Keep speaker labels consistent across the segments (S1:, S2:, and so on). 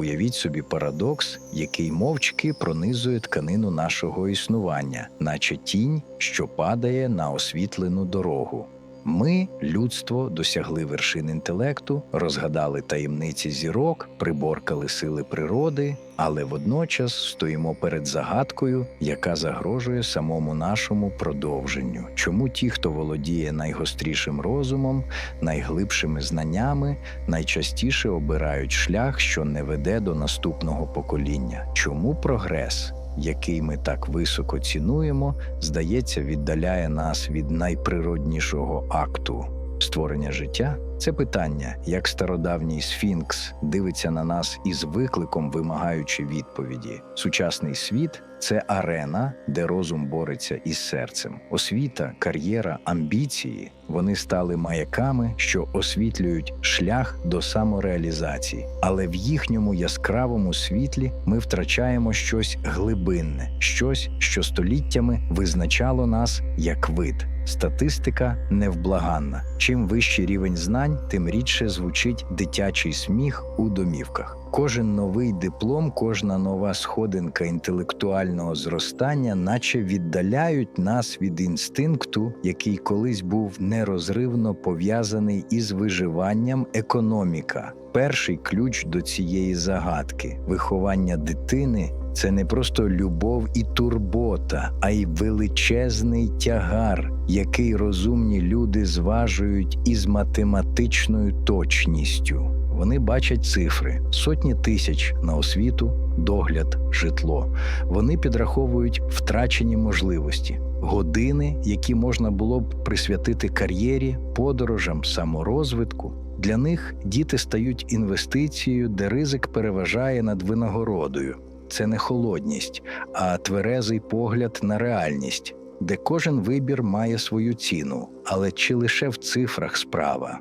S1: Уявіть собі парадокс, який мовчки пронизує тканину нашого існування, наче тінь, що падає на освітлену дорогу. Ми, людство, досягли вершин інтелекту, розгадали таємниці зірок, приборкали сили природи, але водночас стоїмо перед загадкою, яка загрожує самому нашому продовженню. Чому ті, хто володіє найгострішим розумом, найглибшими знаннями, найчастіше обирають шлях, що не веде до наступного покоління? Чому прогрес? Який ми так високо цінуємо, здається, віддаляє нас від найприроднішого акту створення життя. Це питання, як стародавній сфінкс дивиться на нас із викликом, вимагаючи відповіді. Сучасний світ це арена, де розум бореться із серцем. Освіта, кар'єра, амбіції вони стали маяками, що освітлюють шлях до самореалізації, але в їхньому яскравому світлі ми втрачаємо щось глибинне, щось, що століттями визначало нас як вид. Статистика невблаганна. Чим вищий рівень знань, тим рідше звучить дитячий сміх у домівках. Кожен новий диплом, кожна нова сходинка інтелектуального зростання, наче віддаляють нас від інстинкту, який колись був нерозривно пов'язаний із виживанням економіка. Перший ключ до цієї загадки виховання дитини. Це не просто любов і турбота, а й величезний тягар, який розумні люди зважують із математичною точністю. Вони бачать цифри, сотні тисяч на освіту, догляд, житло. Вони підраховують втрачені можливості, години, які можна було б присвятити кар'єрі, подорожам, саморозвитку. Для них діти стають інвестицією, де ризик переважає над винагородою. Це не холодність, а тверезий погляд на реальність, де кожен вибір має свою ціну, але чи лише в цифрах справа?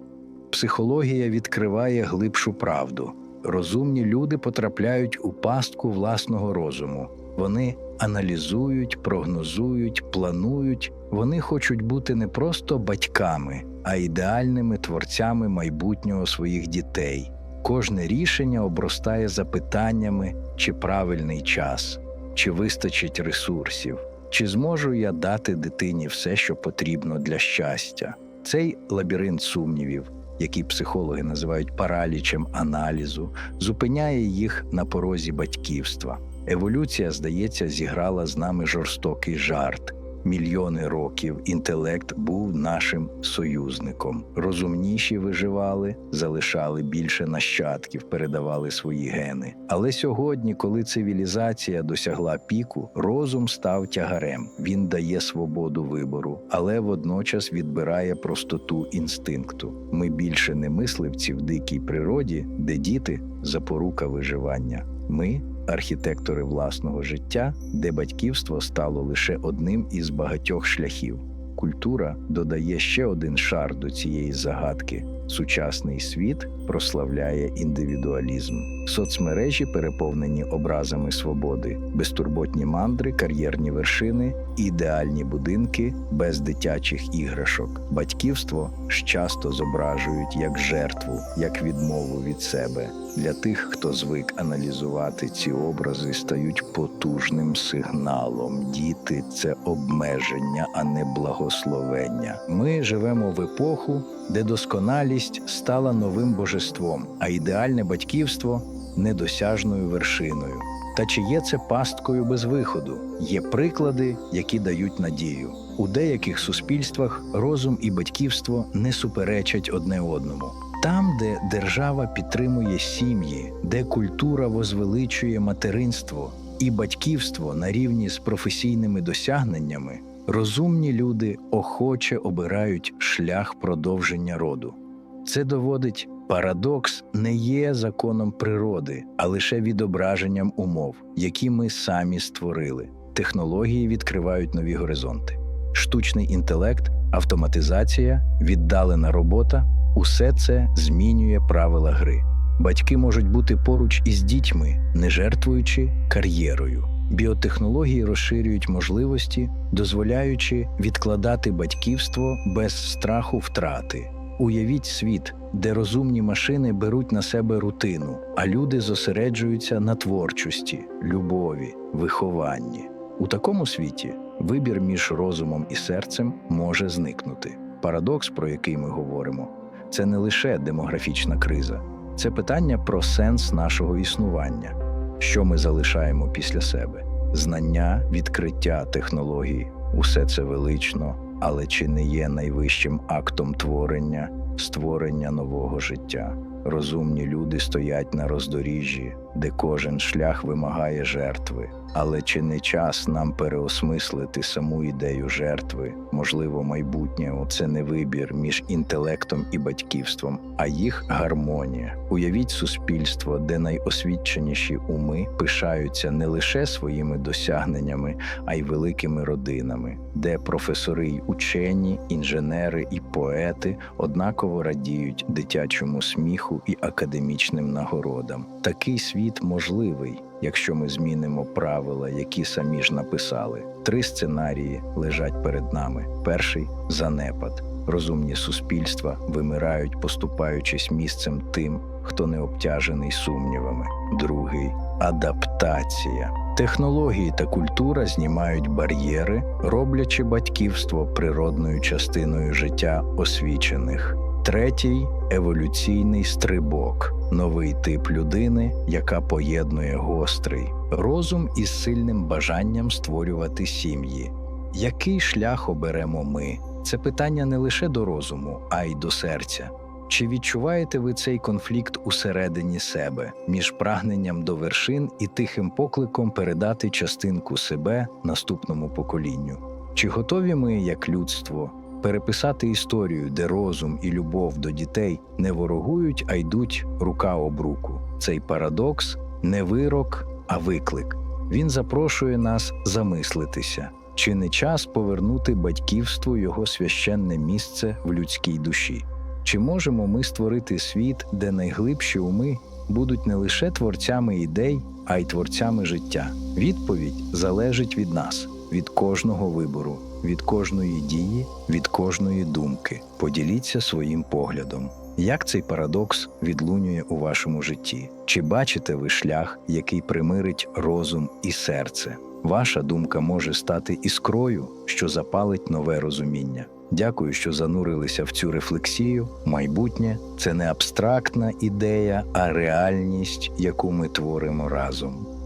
S1: Психологія відкриває глибшу правду. Розумні люди потрапляють у пастку власного розуму. Вони аналізують, прогнозують, планують. Вони хочуть бути не просто батьками, а ідеальними творцями майбутнього своїх дітей. Кожне рішення обростає запитаннями, чи правильний час, чи вистачить ресурсів, чи зможу я дати дитині все, що потрібно для щастя. Цей лабіринт сумнівів, який психологи називають паралічем аналізу, зупиняє їх на порозі батьківства. Еволюція, здається, зіграла з нами жорстокий жарт. Мільйони років інтелект був нашим союзником. Розумніші виживали, залишали більше нащадків, передавали свої гени. Але сьогодні, коли цивілізація досягла піку, розум став тягарем. Він дає свободу вибору, але водночас відбирає простоту інстинкту. Ми більше не мисливці в дикій природі, де діти запорука виживання. Ми архітектори власного життя, де батьківство стало лише одним із багатьох шляхів. Культура додає ще один шар до цієї загадки. Сучасний світ прославляє індивідуалізм. Соцмережі переповнені образами свободи, безтурботні мандри, кар'єрні вершини, ідеальні будинки без дитячих іграшок. Батьківство ж часто зображують як жертву, як відмову від себе. Для тих, хто звик аналізувати ці образи, стають потужним сигналом. Діти це обмеження, а не благословення. Ми живемо в епоху, де досконалість стала новим божеством, а ідеальне батьківство недосяжною вершиною. Та чи є це пасткою без виходу? Є приклади, які дають надію. У деяких суспільствах розум і батьківство не суперечать одне одному. Там, де держава підтримує сім'ї, де культура возвеличує материнство і батьківство на рівні з професійними досягненнями, розумні люди охоче обирають шлях продовження роду. Це доводить, парадокс не є законом природи, а лише відображенням умов, які ми самі створили. Технології відкривають нові горизонти. Штучний інтелект, автоматизація, віддалена робота усе це змінює правила гри. Батьки можуть бути поруч із дітьми, не жертвуючи кар'єрою. Біотехнології розширюють можливості, дозволяючи відкладати батьківство без страху втрати. Уявіть світ, де розумні машини беруть на себе рутину, а люди зосереджуються на творчості, любові, вихованні. У такому світі вибір між розумом і серцем може зникнути. Парадокс, про який ми говоримо, це не лише демографічна криза, це питання про сенс нашого існування, що ми залишаємо після себе. Знання, відкриття технологій усе це велично, але чи не є найвищим актом творення, створення нового життя? Розумні люди стоять на роздоріжжі, де кожен шлях вимагає жертви. Але чи не час нам переосмислити саму ідею жертви? Можливо, майбутнє це не вибір між інтелектом і батьківством, а їх гармонія. Уявіть суспільство, де найосвіченіші уми пишаються не лише своїми досягненнями, а й великими родинами, де професори й учені, інженери і поети однаково радіють дитячому сміху і академічним нагородам. Такий світ можливий, якщо ми змінимо правила, які самі ж написали. Три сценарії лежать перед нами: перший занепад. Розумні суспільства вимирають, поступаючись місцем тим, хто не обтяжений сумнівами. Другий адаптація. Технології та культура знімають бар'єри, роблячи батьківство природною частиною життя освічених. Третій еволюційний стрибок, новий тип людини, яка поєднує гострий розум із сильним бажанням створювати сім'ї. Який шлях оберемо ми? Це питання не лише до розуму, а й до серця. Чи відчуваєте ви цей конфлікт усередині себе між прагненням до вершин і тихим покликом передати частинку себе наступному поколінню? Чи готові ми, як людство, переписати історію, де розум і любов до дітей не ворогують, а йдуть рука об руку? Цей парадокс не вирок, а виклик. Він запрошує нас замислитися. Чи не час повернути батьківству його священне місце в людській душі? Чи можемо ми створити світ, де найглибші уми будуть не лише творцями ідей, а й творцями життя? Відповідь залежить від нас, від кожного вибору, від кожної дії, від кожної думки. Поділіться своїм поглядом. Як цей парадокс відлунює у вашому житті? Чи бачите ви шлях, який примирить розум і серце? Ваша думка може стати іскрою, що запалить нове розуміння. Дякую, що занурилися в цю рефлексію. Майбутнє це не абстрактна ідея, а реальність, яку ми творимо разом.